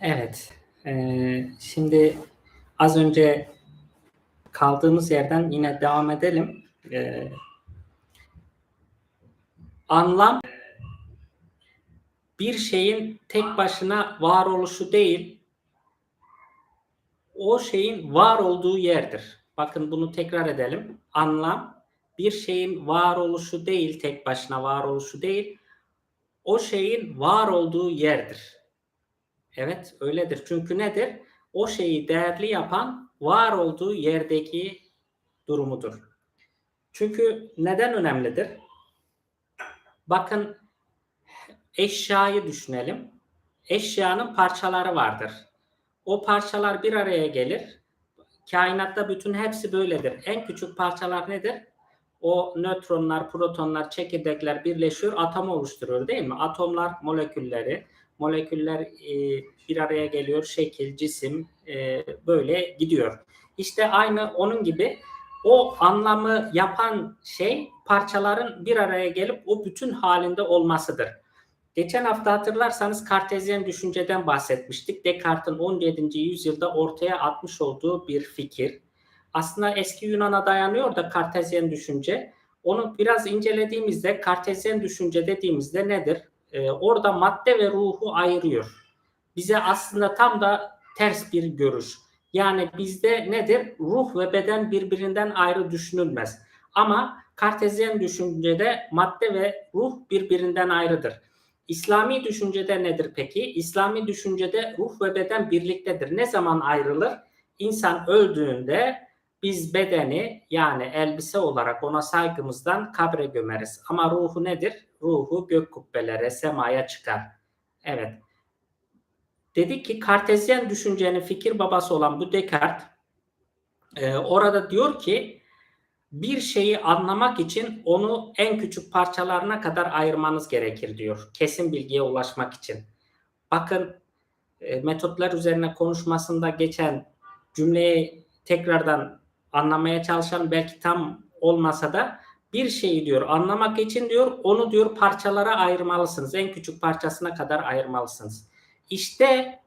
Evet. Ee, şimdi az önce kaldığımız yerden yine devam edelim. Ee, anlam bir şeyin tek başına varoluşu değil, o şeyin var olduğu yerdir. Bakın bunu tekrar edelim. Anlam bir şeyin varoluşu değil, tek başına varoluşu değil, o şeyin var olduğu yerdir. Evet öyledir. Çünkü nedir? O şeyi değerli yapan var olduğu yerdeki durumudur. Çünkü neden önemlidir? Bakın eşyayı düşünelim. Eşyanın parçaları vardır. O parçalar bir araya gelir. Kainatta bütün hepsi böyledir. En küçük parçalar nedir? O nötronlar, protonlar, çekirdekler birleşiyor, atom oluşturuyor değil mi? Atomlar molekülleri, moleküller e, bir araya geliyor, şekil, cisim e, böyle gidiyor. İşte aynı onun gibi o anlamı yapan şey parçaların bir araya gelip o bütün halinde olmasıdır. Geçen hafta hatırlarsanız kartezyen düşünceden bahsetmiştik. Descartes'in 17. yüzyılda ortaya atmış olduğu bir fikir. Aslında eski Yunan'a dayanıyor da kartezyen düşünce. Onu biraz incelediğimizde kartezyen düşünce dediğimizde nedir? Ee, orada madde ve ruhu ayırıyor. Bize aslında tam da ters bir görüş. Yani bizde nedir? Ruh ve beden birbirinden ayrı düşünülmez. Ama kartezyen düşüncede madde ve ruh birbirinden ayrıdır. İslami düşüncede nedir peki? İslami düşüncede ruh ve beden birliktedir. Ne zaman ayrılır? İnsan öldüğünde biz bedeni yani elbise olarak ona saygımızdan kabre gömeriz. Ama ruhu nedir? Ruhu gök kubbelere, semaya çıkar. Evet. Dedik ki kartezyen düşüncenin fikir babası olan bu Descartes e, orada diyor ki bir şeyi anlamak için onu en küçük parçalarına kadar ayırmanız gerekir diyor. Kesin bilgiye ulaşmak için. Bakın e, metotlar üzerine konuşmasında geçen cümleyi tekrardan anlamaya çalışan belki tam olmasa da bir şeyi diyor anlamak için diyor onu diyor parçalara ayırmalısınız. En küçük parçasına kadar ayırmalısınız. İşte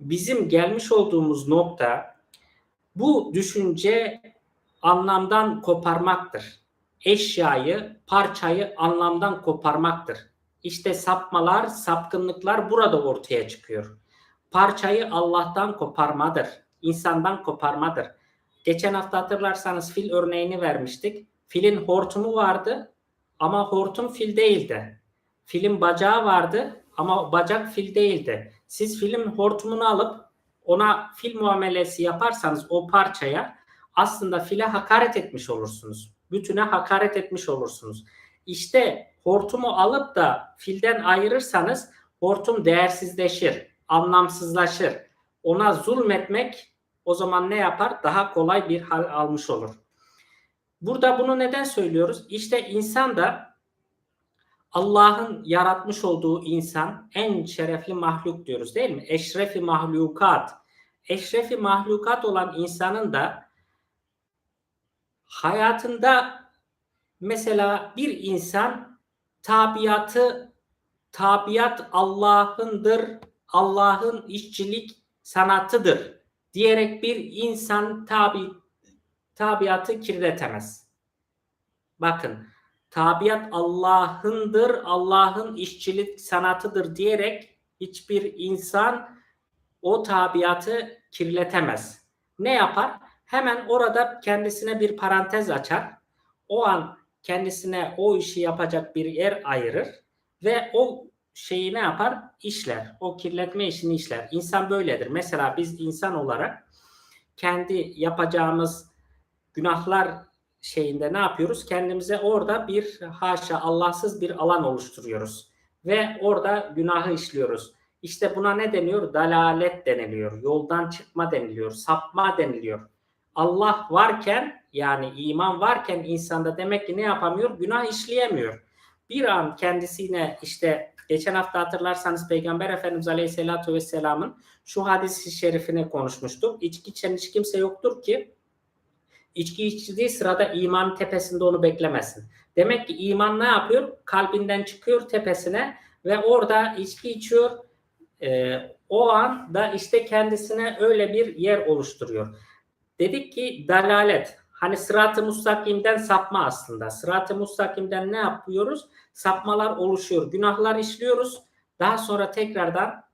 bizim gelmiş olduğumuz nokta bu düşünce anlamdan koparmaktır. Eşyayı, parçayı anlamdan koparmaktır. İşte sapmalar, sapkınlıklar burada ortaya çıkıyor. Parçayı Allah'tan koparmadır. insandan koparmadır. Geçen hafta hatırlarsanız fil örneğini vermiştik. Filin hortumu vardı ama hortum fil değildi. Filin bacağı vardı ama bacak fil değildi. Siz filin hortumunu alıp ona fil muamelesi yaparsanız o parçaya aslında file hakaret etmiş olursunuz. Bütüne hakaret etmiş olursunuz. İşte hortumu alıp da filden ayırırsanız hortum değersizleşir, anlamsızlaşır. Ona zulmetmek o zaman ne yapar? Daha kolay bir hal almış olur. Burada bunu neden söylüyoruz? İşte insan da Allah'ın yaratmış olduğu insan en şerefli mahluk diyoruz değil mi? Eşrefi mahlukat. Eşrefi mahlukat olan insanın da hayatında mesela bir insan tabiatı tabiat Allah'ındır, Allah'ın işçilik sanatıdır diyerek bir insan tabi tabiatı kirletemez. Bakın tabiat Allah'ındır, Allah'ın işçilik sanatıdır diyerek hiçbir insan o tabiatı kirletemez. Ne yapar? Hemen orada kendisine bir parantez açar. O an kendisine o işi yapacak bir yer ayırır ve o şeyi ne yapar? İşler. O kirletme işini işler. İnsan böyledir. Mesela biz insan olarak kendi yapacağımız günahlar şeyinde ne yapıyoruz? Kendimize orada bir haşa Allahsız bir alan oluşturuyoruz. Ve orada günahı işliyoruz. İşte buna ne deniyor? Dalalet deniliyor. Yoldan çıkma deniliyor. Sapma deniliyor. Allah varken yani iman varken insanda demek ki ne yapamıyor? Günah işleyemiyor. Bir an kendisine işte geçen hafta hatırlarsanız Peygamber Efendimiz Aleyhisselatü Vesselam'ın şu hadisi şerifini konuşmuştuk. İçki içen hiç kimse yoktur ki içki içtiği sırada iman tepesinde onu beklemesin. Demek ki iman ne yapıyor? Kalbinden çıkıyor tepesine ve orada içki içiyor. e, o anda işte kendisine öyle bir yer oluşturuyor. Dedik ki dalalet. Hani sırat-ı mustakimden sapma aslında. Sırat-ı mustakimden ne yapıyoruz? Sapmalar oluşuyor. Günahlar işliyoruz. Daha sonra tekrardan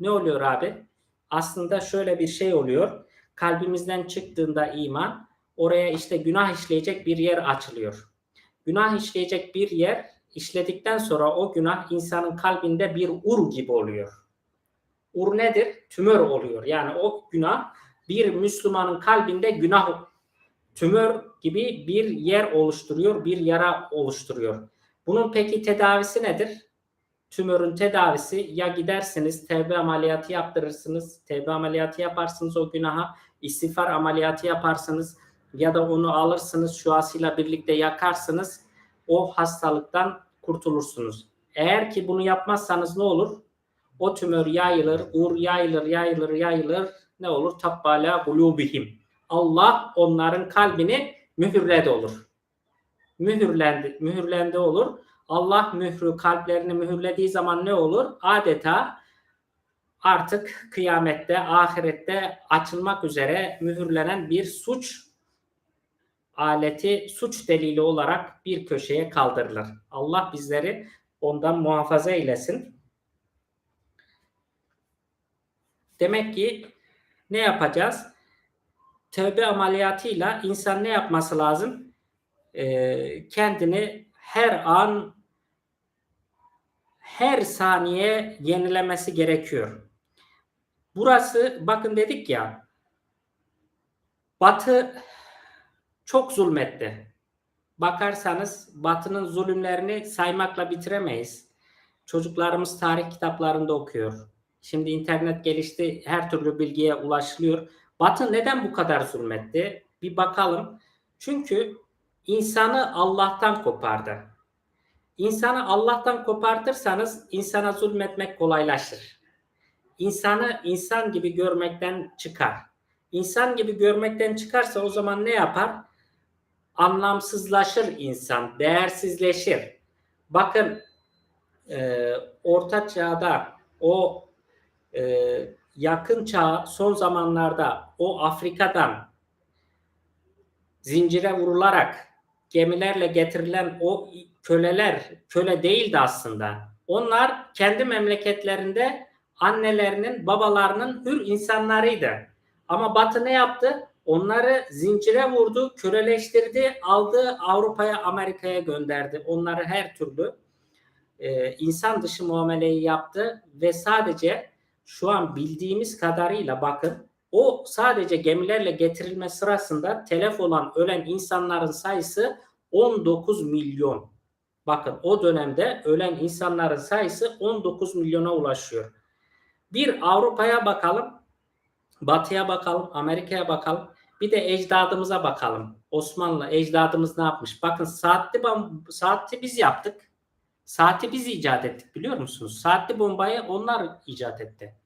ne oluyor abi? Aslında şöyle bir şey oluyor. Kalbimizden çıktığında iman oraya işte günah işleyecek bir yer açılıyor. Günah işleyecek bir yer işledikten sonra o günah insanın kalbinde bir ur gibi oluyor. Ur nedir? Tümör oluyor. Yani o günah bir Müslümanın kalbinde günah tümör gibi bir yer oluşturuyor, bir yara oluşturuyor. Bunun peki tedavisi nedir? Tümörün tedavisi ya gidersiniz tevbe ameliyatı yaptırırsınız, tevbe ameliyatı yaparsınız o günaha, istiğfar ameliyatı yaparsınız ya da onu alırsınız şuasıyla birlikte yakarsınız o hastalıktan kurtulursunuz. Eğer ki bunu yapmazsanız ne olur? O tümör yayılır, ur yayılır, yayılır, yayılır. Ne olur? Tabbala kulubihim. Allah onların kalbini mühürledi olur. Mühürlendi, mühürlendi olur. Allah mührü kalplerini mühürlediği zaman ne olur? Adeta artık kıyamette, ahirette açılmak üzere mühürlenen bir suç aleti, suç delili olarak bir köşeye kaldırılır. Allah bizleri ondan muhafaza eylesin. Demek ki ne yapacağız? Tövbe ameliyatıyla insan ne yapması lazım? Ee, kendini her an her saniye yenilemesi gerekiyor. Burası bakın dedik ya Batı çok zulmetti. Bakarsanız Batı'nın zulümlerini saymakla bitiremeyiz. Çocuklarımız tarih kitaplarında okuyor. Şimdi internet gelişti, her türlü bilgiye ulaşılıyor. Batı neden bu kadar zulmetti? Bir bakalım. Çünkü insanı Allah'tan kopardı. İnsanı Allah'tan kopartırsanız insana zulmetmek kolaylaşır. İnsanı insan gibi görmekten çıkar. İnsan gibi görmekten çıkarsa o zaman ne yapar? Anlamsızlaşır insan, değersizleşir. Bakın e, orta çağda o e, yakın çağ son zamanlarda o Afrika'dan zincire vurularak gemilerle getirilen o köleler köle değildi aslında. Onlar kendi memleketlerinde annelerinin, babalarının hür insanlarıydı. Ama Batı ne yaptı? Onları zincire vurdu, köleleştirdi, aldı Avrupa'ya, Amerika'ya gönderdi. Onları her türlü e, insan dışı muameleyi yaptı ve sadece şu an bildiğimiz kadarıyla bakın o sadece gemilerle getirilme sırasında telef olan ölen insanların sayısı 19 milyon. Bakın o dönemde ölen insanların sayısı 19 milyona ulaşıyor. Bir Avrupa'ya bakalım, Batı'ya bakalım, Amerika'ya bakalım. Bir de ecdadımıza bakalım. Osmanlı ecdadımız ne yapmış? Bakın saatli, saatli biz yaptık. Saati biz icat ettik biliyor musunuz? Saatli bombayı onlar icat etti.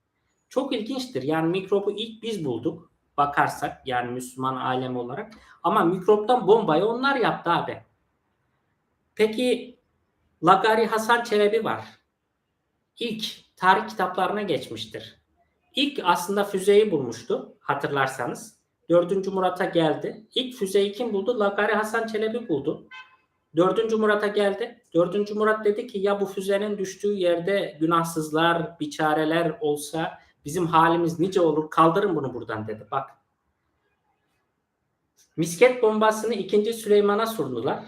Çok ilginçtir. Yani mikrobu ilk biz bulduk. Bakarsak yani Müslüman alem olarak. Ama mikroptan bombayı onlar yaptı abi. Peki Lagari Hasan Çelebi var. İlk tarih kitaplarına geçmiştir. İlk aslında füzeyi bulmuştu hatırlarsanız. Dördüncü Murat'a geldi. İlk füzeyi kim buldu? Lagari Hasan Çelebi buldu. Dördüncü Murat'a geldi. Dördüncü Murat dedi ki ya bu füzenin düştüğü yerde günahsızlar, biçareler olsa bizim halimiz nice olur kaldırın bunu buradan dedi. Bak. Misket bombasını ikinci Süleyman'a sundular.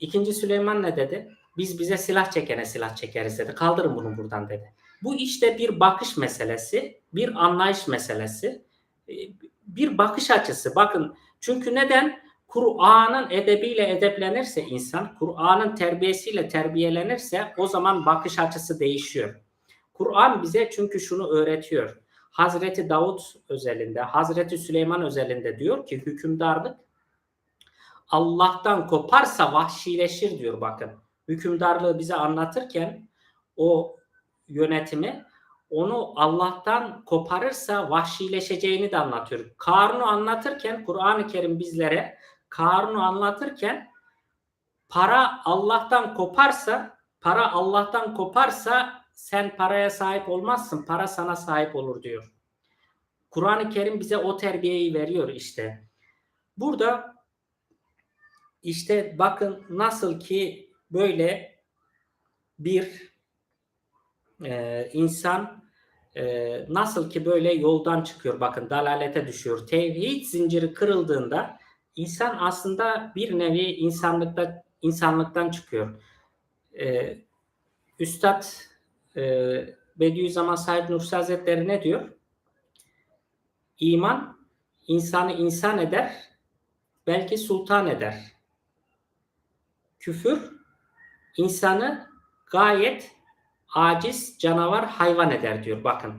İkinci Süleyman ne dedi? Biz bize silah çekene silah çekeriz dedi. Kaldırın bunu buradan dedi. Bu işte bir bakış meselesi, bir anlayış meselesi, bir bakış açısı. Bakın çünkü neden? Kur'an'ın edebiyle edeplenirse insan, Kur'an'ın terbiyesiyle terbiyelenirse o zaman bakış açısı değişiyor. Kur'an bize çünkü şunu öğretiyor. Hazreti Davut özelinde, Hazreti Süleyman özelinde diyor ki hükümdarlık Allah'tan koparsa vahşileşir diyor bakın. Hükümdarlığı bize anlatırken o yönetimi onu Allah'tan koparırsa vahşileşeceğini de anlatıyor. Karun'u anlatırken Kur'an-ı Kerim bizlere Karun'u anlatırken para Allah'tan koparsa para Allah'tan koparsa sen paraya sahip olmazsın, para sana sahip olur diyor. Kur'an-ı Kerim bize o terbiyeyi veriyor işte. Burada işte bakın nasıl ki böyle bir e, insan e, nasıl ki böyle yoldan çıkıyor bakın dalalete düşüyor. Tevhid zinciri kırıldığında insan aslında bir nevi insanlıkta insanlıktan çıkıyor. E, Üstad e, Bediüzzaman Said Nursi Hazretleri ne diyor? İman insanı insan eder, belki sultan eder. Küfür insanı gayet aciz, canavar, hayvan eder diyor. Bakın.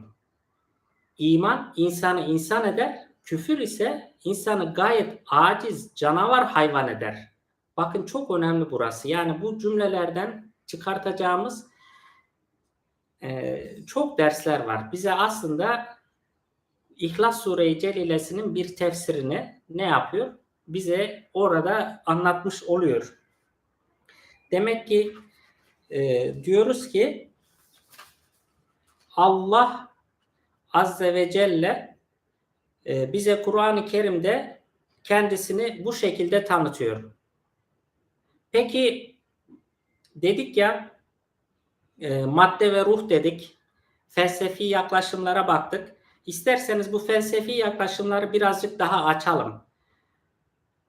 İman insanı insan eder, küfür ise insanı gayet aciz, canavar, hayvan eder. Bakın çok önemli burası. Yani bu cümlelerden çıkartacağımız e, çok dersler var. Bize aslında İhlas Sure-i Celilesinin bir tefsirini ne yapıyor? Bize orada anlatmış oluyor. Demek ki e, diyoruz ki Allah Azze ve Celle e, bize Kur'an-ı Kerim'de kendisini bu şekilde tanıtıyor. Peki dedik ya e, madde ve ruh dedik. Felsefi yaklaşımlara baktık. İsterseniz bu felsefi yaklaşımları birazcık daha açalım.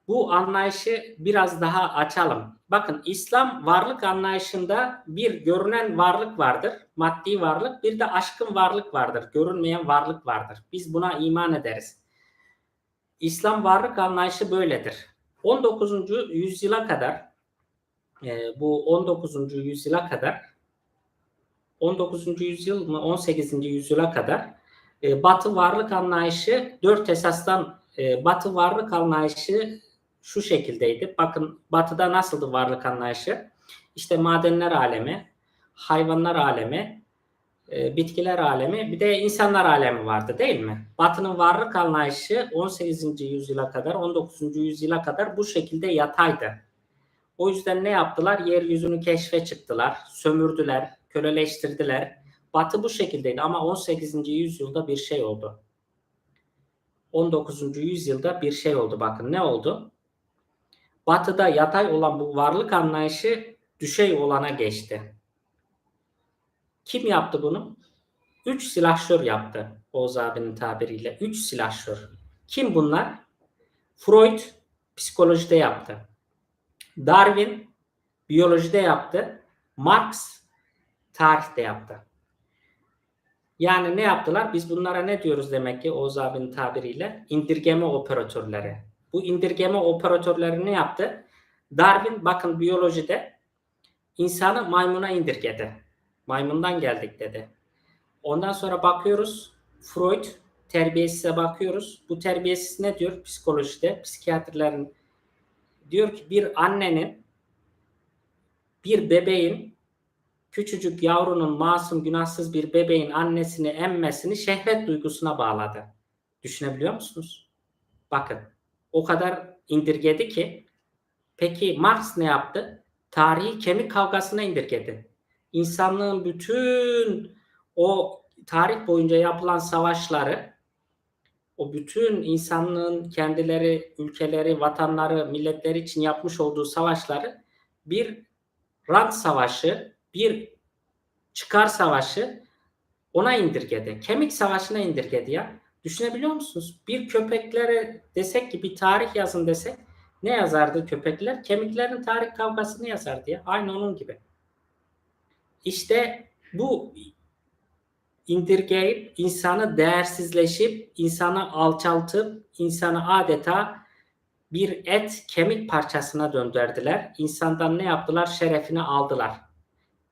Bu anlayışı biraz daha açalım. Bakın İslam varlık anlayışında bir görünen varlık vardır, maddi varlık, bir de aşkın varlık vardır, görünmeyen varlık vardır. Biz buna iman ederiz. İslam varlık anlayışı böyledir. 19. yüzyıla kadar e, bu 19. yüzyıla kadar 19. yüzyıl mı 18. yüzyıla kadar e, Batı varlık anlayışı dört esasdan e, Batı varlık anlayışı şu şekildeydi. Bakın Batı'da nasıldı varlık anlayışı? İşte madenler alemi, hayvanlar alemi, e, bitkiler alemi, bir de insanlar alemi vardı değil mi? Batı'nın varlık anlayışı 18. yüzyıla kadar, 19. yüzyıla kadar bu şekilde yataydı. O yüzden ne yaptılar? Yeryüzünü keşfe çıktılar, sömürdüler, köleleştirdiler. Batı bu şekildeydi ama 18. yüzyılda bir şey oldu. 19. yüzyılda bir şey oldu. Bakın ne oldu? Batı'da yatay olan bu varlık anlayışı düşey olana geçti. Kim yaptı bunu? Üç silahşör yaptı Oğuz abinin tabiriyle. Üç silahşör. Kim bunlar? Freud psikolojide yaptı. Darwin biyolojide yaptı. Marx tarihte yaptı. Yani ne yaptılar? Biz bunlara ne diyoruz demek ki Oğuz abinin tabiriyle? İndirgeme operatörleri. Bu indirgeme operatörleri ne yaptı? Darwin bakın biyolojide insanı maymuna indirgedi. Maymundan geldik dedi. Ondan sonra bakıyoruz Freud terbiyesize bakıyoruz. Bu terbiyesiz ne diyor psikolojide? Psikiyatrlerin diyor ki bir annenin bir bebeğin küçücük yavrunun masum günahsız bir bebeğin annesini emmesini şehvet duygusuna bağladı. Düşünebiliyor musunuz? Bakın o kadar indirgedi ki peki Marx ne yaptı? Tarihi kemik kavgasına indirgedi. İnsanlığın bütün o tarih boyunca yapılan savaşları o bütün insanlığın kendileri, ülkeleri, vatanları, milletleri için yapmış olduğu savaşları bir rant savaşı, bir çıkar savaşı ona indirgedi. Kemik savaşına indirgedi ya. Düşünebiliyor musunuz? Bir köpeklere desek ki bir tarih yazın desek ne yazardı köpekler? Kemiklerin tarih kavgasını yazardı ya. Aynı onun gibi. İşte bu indirgeyip insanı değersizleşip insanı alçaltıp insanı adeta bir et kemik parçasına döndürdüler. İnsandan ne yaptılar? Şerefini aldılar.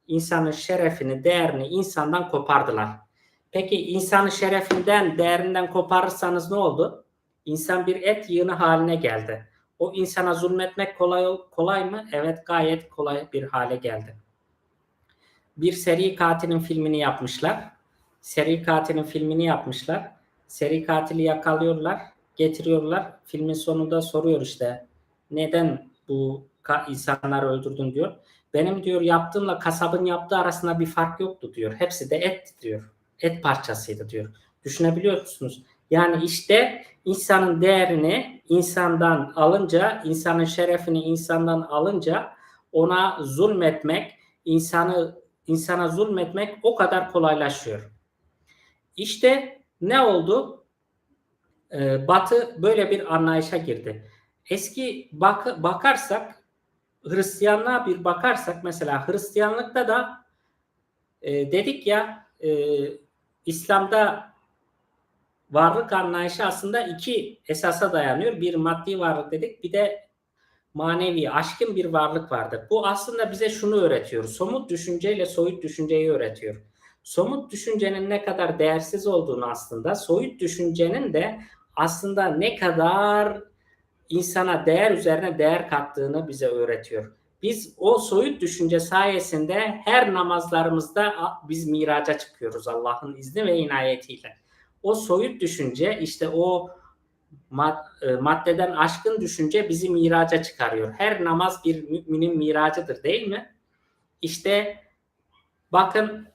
İnsanın şerefini, değerini insandan kopardılar. Peki insanın şerefinden, değerinden koparırsanız ne oldu? İnsan bir et yığını haline geldi. O insana zulmetmek kolay kolay mı? Evet gayet kolay bir hale geldi. Bir seri katilin filmini yapmışlar. Seri katilin filmini yapmışlar. Seri katili yakalıyorlar, getiriyorlar. Filmin sonunda soruyor işte neden bu insanları öldürdün diyor. benim diyor yaptığımla kasabın yaptığı arasında bir fark yoktu diyor. Hepsi de et diyor. Et parçasıydı diyor. Düşünebiliyor musunuz? Yani işte insanın değerini insandan alınca, insanın şerefini insandan alınca ona zulmetmek, insanı insana zulmetmek o kadar kolaylaşıyor. İşte ne oldu? Ee, Batı böyle bir anlayışa girdi. Eski bak bakarsak Hristiyanlığa bir bakarsak mesela Hristiyanlıkta da e, dedik ya e, İslam'da varlık anlayışı aslında iki esasa dayanıyor. Bir maddi varlık dedik bir de manevi, aşkın bir varlık vardır. Bu aslında bize şunu öğretiyor. Somut düşünceyle soyut düşünceyi öğretiyor. Somut düşüncenin ne kadar değersiz olduğunu aslında, soyut düşüncenin de aslında ne kadar insana değer üzerine değer kattığını bize öğretiyor. Biz o soyut düşünce sayesinde her namazlarımızda biz miraca çıkıyoruz Allah'ın izni ve inayetiyle. O soyut düşünce işte o e, maddeden aşkın düşünce bizi miraca çıkarıyor. Her namaz bir müminin miracıdır değil mi? İşte bakın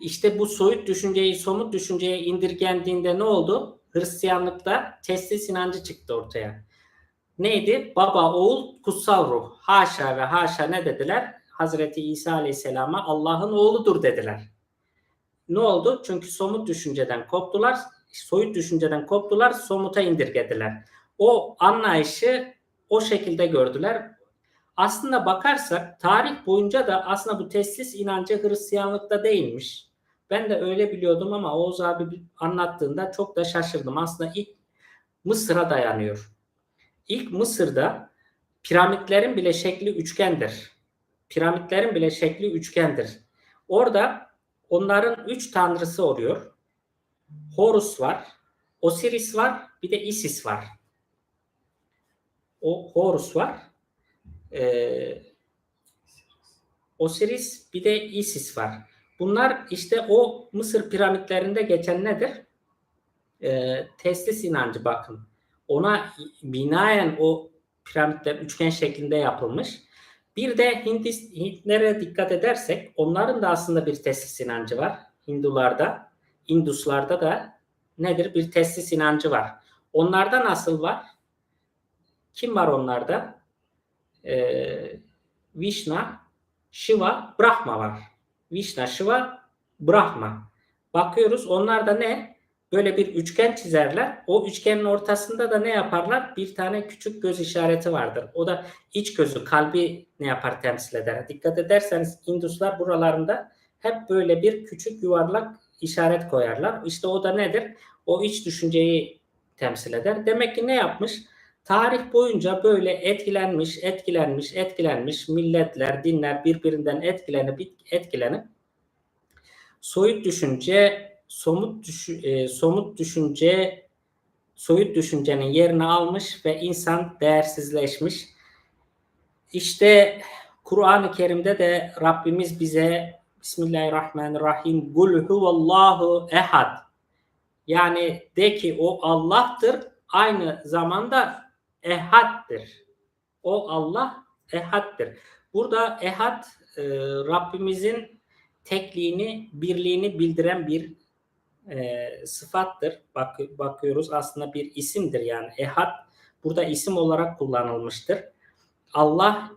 işte bu soyut düşünceyi somut düşünceye indirgendiğinde ne oldu? Hristiyanlıkta teslis inancı çıktı ortaya. Neydi? Baba, oğul, kutsal ruh. Haşa ve haşa ne dediler? Hazreti İsa Aleyhisselam'a Allah'ın oğludur dediler. Ne oldu? Çünkü somut düşünceden koptular soyut düşünceden koptular, somuta indirgediler. O anlayışı o şekilde gördüler. Aslında bakarsak tarih boyunca da aslında bu teslis inancı Hristiyanlıkta değilmiş. Ben de öyle biliyordum ama Oğuz abi anlattığında çok da şaşırdım. Aslında ilk Mısır'a dayanıyor. İlk Mısır'da piramitlerin bile şekli üçgendir. Piramitlerin bile şekli üçgendir. Orada onların üç tanrısı oluyor. Horus var, Osiris var, bir de Isis var. O Horus var. Ee, Osiris bir de Isis var. Bunlar işte o Mısır piramitlerinde geçen nedir? Ee, testis inancı bakın. Ona binaen o piramitler üçgen şeklinde yapılmış. Bir de Hindis, Hintlere dikkat edersek onların da aslında bir testis inancı var Hindularda. Induslarda da nedir? Bir testis inancı var. Onlarda nasıl var? Kim var onlarda? Ee, Vishna, Shiva, Brahma var. Vishna, Shiva, Brahma. Bakıyoruz onlarda ne? Böyle bir üçgen çizerler. O üçgenin ortasında da ne yaparlar? Bir tane küçük göz işareti vardır. O da iç gözü, kalbi ne yapar temsil eder. Dikkat ederseniz Induslar buralarında hep böyle bir küçük yuvarlak işaret koyarlar. İşte o da nedir? O iç düşünceyi temsil eder. Demek ki ne yapmış? Tarih boyunca böyle etkilenmiş, etkilenmiş, etkilenmiş milletler, dinler birbirinden etkilenip etkilenip soyut düşünce, somut düşü, e, somut düşünce, soyut düşüncenin yerini almış ve insan değersizleşmiş. İşte Kur'an-ı Kerim'de de Rabbimiz bize Bismillahirrahmanirrahim. Kul huvallahu ehad. Yani de ki o Allah'tır. Aynı zamanda ehaddir. O Allah ehaddir. Burada ehad e, Rabbimizin tekliğini, birliğini bildiren bir e, sıfattır. Bak, bakıyoruz aslında bir isimdir yani. Ehad burada isim olarak kullanılmıştır. Allah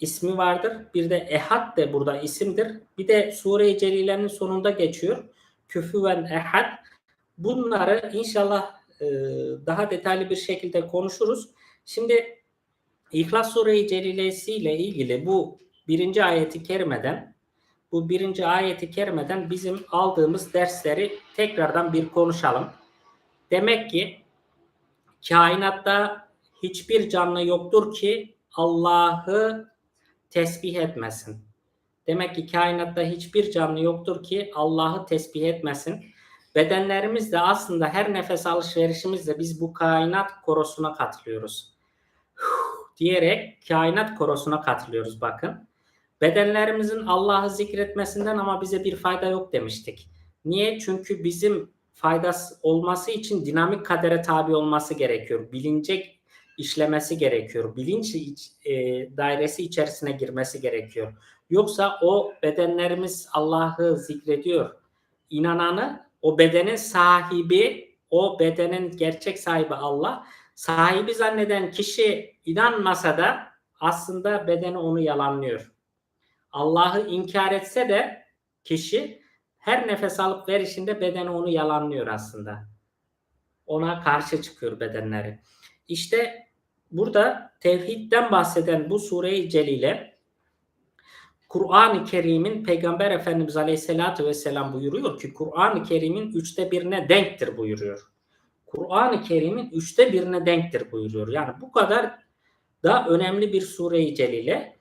ismi vardır. Bir de ehad de burada isimdir. Bir de Sure-i Celile'nin sonunda geçiyor. Küfüven ehad. Bunları inşallah e, daha detaylı bir şekilde konuşuruz. Şimdi İhlas Sure-i Celilesi ile ilgili bu birinci ayeti kerimeden bu birinci ayeti kerimeden bizim aldığımız dersleri tekrardan bir konuşalım. Demek ki kainatta hiçbir canlı yoktur ki Allah'ı tesbih etmesin. Demek ki kainatta hiçbir canlı yoktur ki Allah'ı tesbih etmesin. Bedenlerimiz de aslında her nefes alışverişimizde biz bu kainat korosuna katılıyoruz. diyerek kainat korosuna katılıyoruz bakın. Bedenlerimizin Allah'ı zikretmesinden ama bize bir fayda yok demiştik. Niye? Çünkü bizim faydası olması için dinamik kadere tabi olması gerekiyor. Bilinecek işlemesi gerekiyor. Bilinç e, dairesi içerisine girmesi gerekiyor. Yoksa o bedenlerimiz Allah'ı zikrediyor. İnananı o bedenin sahibi, o bedenin gerçek sahibi Allah. Sahibi zanneden kişi inanmasa da aslında bedeni onu yalanlıyor. Allah'ı inkar etse de kişi her nefes alıp verişinde bedeni onu yalanlıyor aslında. Ona karşı çıkıyor bedenleri. İşte burada tevhidden bahseden bu sure-i celile Kur'an-ı Kerim'in Peygamber Efendimiz Aleyhisselatü Vesselam buyuruyor ki Kur'an-ı Kerim'in üçte birine denktir buyuruyor. Kur'an-ı Kerim'in üçte birine denktir buyuruyor. Yani bu kadar da önemli bir sure-i celile.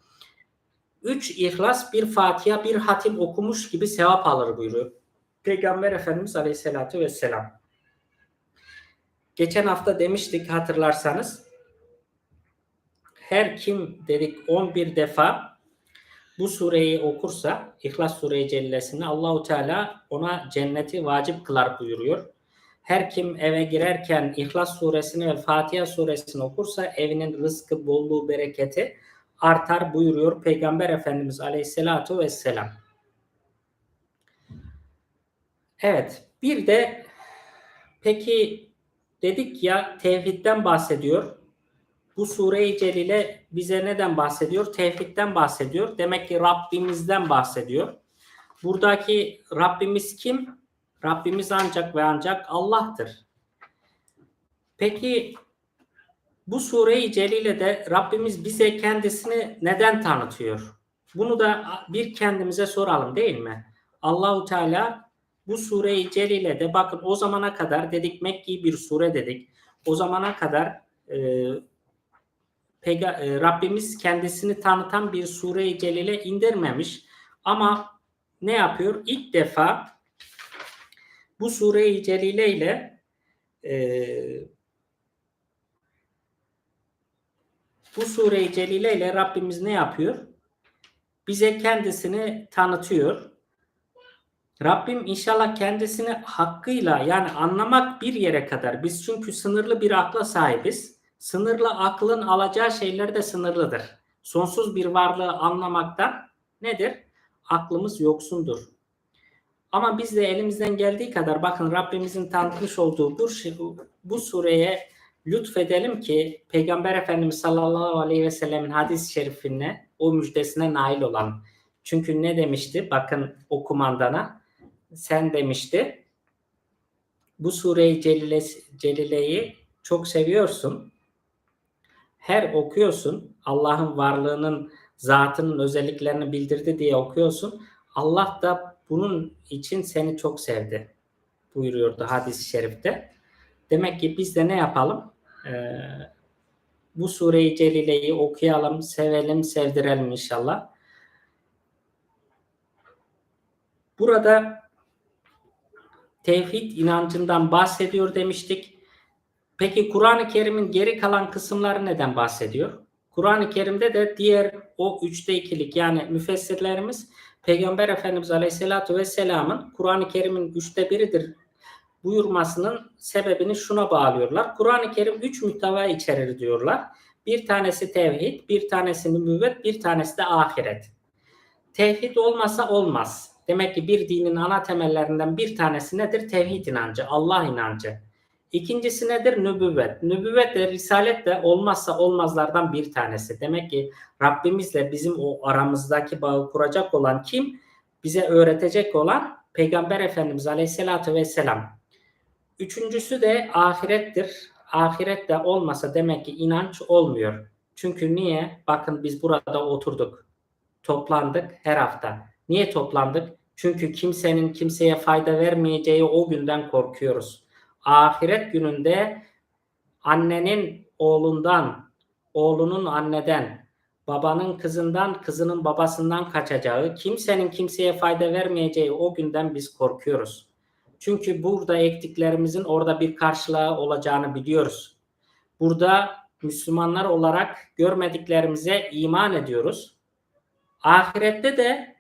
Üç ihlas, bir Fatiha, bir hatim okumuş gibi sevap alır buyuruyor. Peygamber Efendimiz Aleyhisselatü Vesselam. Geçen hafta demiştik hatırlarsanız her kim dedik 11 defa bu sureyi okursa İhlas Sure-i Celilesini Allahu Teala ona cenneti vacip kılar buyuruyor. Her kim eve girerken İhlas Suresini ve Fatiha Suresini okursa evinin rızkı, bolluğu, bereketi artar buyuruyor Peygamber Efendimiz Aleyhisselatu Vesselam. Evet, bir de peki dedik ya tevhidden bahsediyor. Bu sure-i celile bize neden bahsediyor? Tevhidden bahsediyor. Demek ki Rabbimizden bahsediyor. Buradaki Rabbimiz kim? Rabbimiz ancak ve ancak Allah'tır. Peki bu sure-i celilede Rabbimiz bize kendisini neden tanıtıyor? Bunu da bir kendimize soralım değil mi? Allahu Teala bu sure-i celilede bakın o zamana kadar dedik Mekki bir sure dedik. O zamana kadar e, Peyga- e, Rabbimiz kendisini tanıtan bir sure-i celile indirmemiş. Ama ne yapıyor? İlk defa bu sure-i celile ile e, bu sure-i celile ile Rabbimiz ne yapıyor? Bize kendisini tanıtıyor. Rabbim inşallah kendisini hakkıyla yani anlamak bir yere kadar. Biz çünkü sınırlı bir akla sahibiz. Sınırlı aklın alacağı şeyler de sınırlıdır. Sonsuz bir varlığı anlamaktan nedir? Aklımız yoksundur. Ama biz de elimizden geldiği kadar bakın Rabbimizin tanıtmış olduğu bu, şey- bu sureye lütfedelim ki Peygamber Efendimiz sallallahu aleyhi ve sellemin hadis-i şerifine o müjdesine nail olan. Çünkü ne demişti? Bakın o kumandana sen demişti bu sure-i celile, celileyi çok seviyorsun. Her okuyorsun Allah'ın varlığının zatının özelliklerini bildirdi diye okuyorsun. Allah da bunun için seni çok sevdi buyuruyordu hadis-i şerifte. Demek ki biz de ne yapalım? Ee, bu sure-i celileyi okuyalım, sevelim, sevdirelim inşallah. Burada tevhid inancından bahsediyor demiştik. Peki Kur'an-ı Kerim'in geri kalan kısımları neden bahsediyor? Kur'an-ı Kerim'de de diğer o üçte ikilik yani müfessirlerimiz Peygamber Efendimiz Aleyhisselatü Vesselam'ın Kur'an-ı Kerim'in üçte biridir buyurmasının sebebini şuna bağlıyorlar. Kur'an-ı Kerim üç muhteva içerir diyorlar. Bir tanesi tevhid, bir tanesi nübüvvet, bir tanesi de ahiret. Tevhid olmasa olmaz. Demek ki bir dinin ana temellerinden bir tanesi nedir? Tevhid inancı, Allah inancı. İkincisi nedir? Nübüvvet. Nübüvvet de risalet de olmazsa olmazlardan bir tanesi. Demek ki Rabbimizle bizim o aramızdaki bağı kuracak olan kim? Bize öğretecek olan Peygamber Efendimiz Aleyhisselatü Vesselam. Üçüncüsü de ahirettir. Ahiret de olmasa demek ki inanç olmuyor. Çünkü niye? Bakın biz burada oturduk. Toplandık her hafta. Niye toplandık? Çünkü kimsenin kimseye fayda vermeyeceği o günden korkuyoruz. Ahiret gününde annenin oğlundan, oğlunun anneden, babanın kızından, kızının babasından kaçacağı, kimsenin kimseye fayda vermeyeceği o günden biz korkuyoruz. Çünkü burada ektiklerimizin orada bir karşılığı olacağını biliyoruz. Burada Müslümanlar olarak görmediklerimize iman ediyoruz. Ahirette de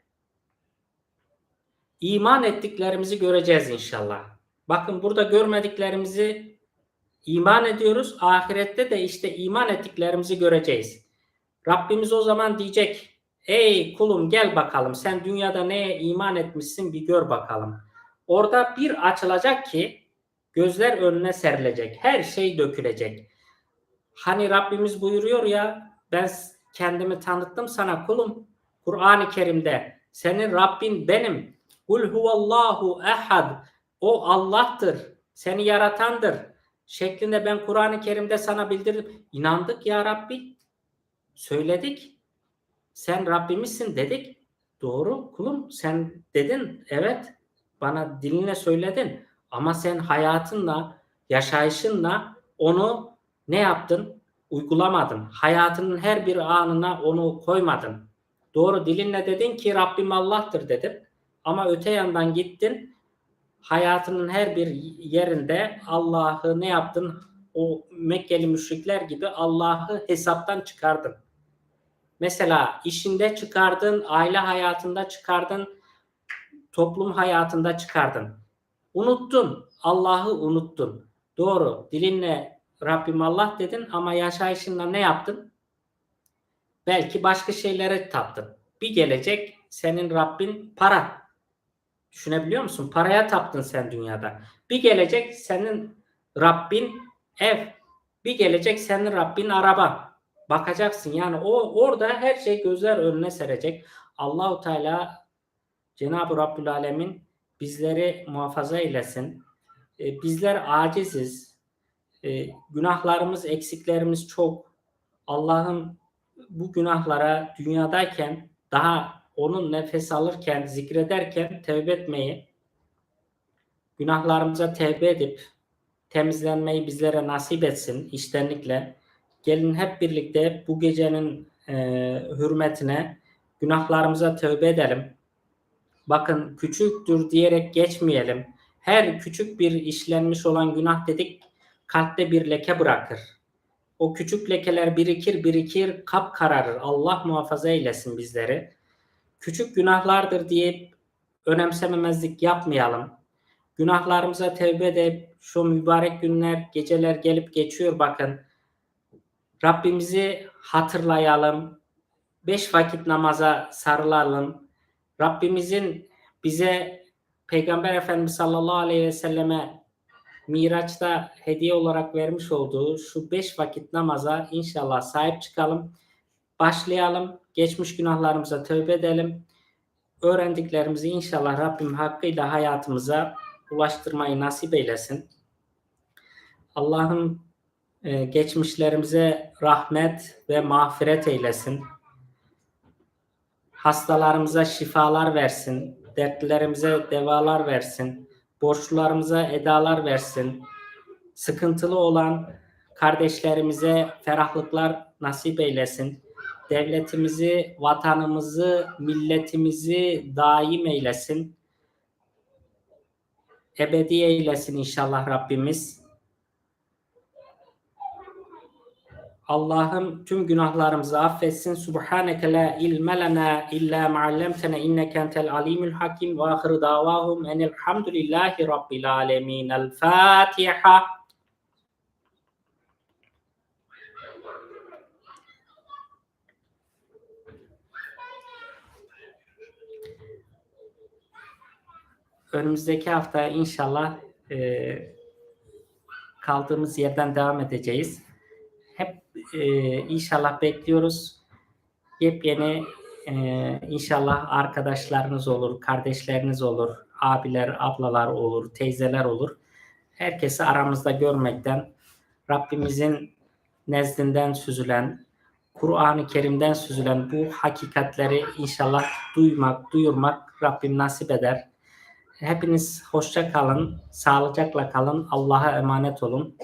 iman ettiklerimizi göreceğiz inşallah. Bakın burada görmediklerimizi İman ediyoruz. Ahirette de işte iman ettiklerimizi göreceğiz. Rabbimiz o zaman diyecek Ey kulum gel bakalım sen dünyada neye iman etmişsin bir gör bakalım. Orada bir açılacak ki gözler önüne serilecek. Her şey dökülecek. Hani Rabbimiz buyuruyor ya ben kendimi tanıttım sana kulum. Kur'an-ı Kerim'de senin Rabbin benim. Kul huvallahu ehad. O Allah'tır. Seni yaratandır. Şeklinde ben Kur'an-ı Kerim'de sana bildirdim. İnandık ya Rabbi. Söyledik. Sen Rabbimizsin dedik. Doğru kulum sen dedin. Evet bana diline söyledin. Ama sen hayatınla, yaşayışınla onu ne yaptın? Uygulamadın. Hayatının her bir anına onu koymadın. Doğru dilinle dedin ki Rabbim Allah'tır dedin. Ama öte yandan gittin hayatının her bir yerinde Allah'ı ne yaptın? O Mekkeli müşrikler gibi Allah'ı hesaptan çıkardın. Mesela işinde çıkardın, aile hayatında çıkardın, toplum hayatında çıkardın. Unuttun, Allah'ı unuttun. Doğru, dilinle Rabbim Allah dedin ama yaşayışınla ne yaptın? Belki başka şeylere taptın. Bir gelecek senin Rabbin para. Düşünebiliyor musun? Paraya taptın sen dünyada. Bir gelecek senin Rabbin ev. Bir gelecek senin Rabbin araba. Bakacaksın yani o orada her şey gözler önüne serecek. Allahu Teala Cenab-ı Rabbül Alemin bizleri muhafaza eylesin. Ee, bizler aciziz. Ee, günahlarımız, eksiklerimiz çok. Allah'ım bu günahlara dünyadayken daha onun nefes alırken, zikrederken tevbe etmeyi, günahlarımıza tevbe edip temizlenmeyi bizlere nasip etsin iştenlikle. Gelin hep birlikte bu gecenin e, hürmetine günahlarımıza tövbe edelim. Bakın küçüktür diyerek geçmeyelim. Her küçük bir işlenmiş olan günah dedik kalpte bir leke bırakır. O küçük lekeler birikir birikir kap kararır. Allah muhafaza eylesin bizleri. Küçük günahlardır diye önemsememezlik yapmayalım. Günahlarımıza tevbe edip şu mübarek günler, geceler gelip geçiyor bakın. Rabbimizi hatırlayalım. Beş vakit namaza sarılalım. Rabbimizin bize Peygamber Efendimiz sallallahu aleyhi ve selleme Miraç'ta hediye olarak vermiş olduğu şu beş vakit namaza inşallah sahip çıkalım. Başlayalım. Geçmiş günahlarımıza tövbe edelim. Öğrendiklerimizi inşallah Rabbim hakkıyla hayatımıza ulaştırmayı nasip eylesin. Allah'ım e, geçmişlerimize rahmet ve mağfiret eylesin. Hastalarımıza şifalar versin. Dertlerimize devalar versin. Borçlularımıza edalar versin. Sıkıntılı olan kardeşlerimize ferahlıklar nasip eylesin. Devletimizi, vatanımızı, milletimizi daim eylesin. Ebedi eylesin inşallah Rabbimiz. Allah'ım tüm günahlarımızı affetsin. Subhaneke la ilme lena illa ma'allemtene inneke entel alimul hakim ve ahiru davahum enelhamdülillahi rabbil alemin. El Fatiha. Önümüzdeki hafta inşallah e, kaldığımız yerden devam edeceğiz. Hep e, inşallah bekliyoruz. Yepyeni e, inşallah arkadaşlarınız olur, kardeşleriniz olur, abiler, ablalar olur, teyzeler olur. Herkesi aramızda görmekten, Rabbimizin nezdinden süzülen, Kur'an-ı Kerim'den süzülen bu hakikatleri inşallah duymak, duyurmak Rabbim nasip eder. Hepiniz hoşça kalın, sağlıcakla kalın, Allah'a emanet olun.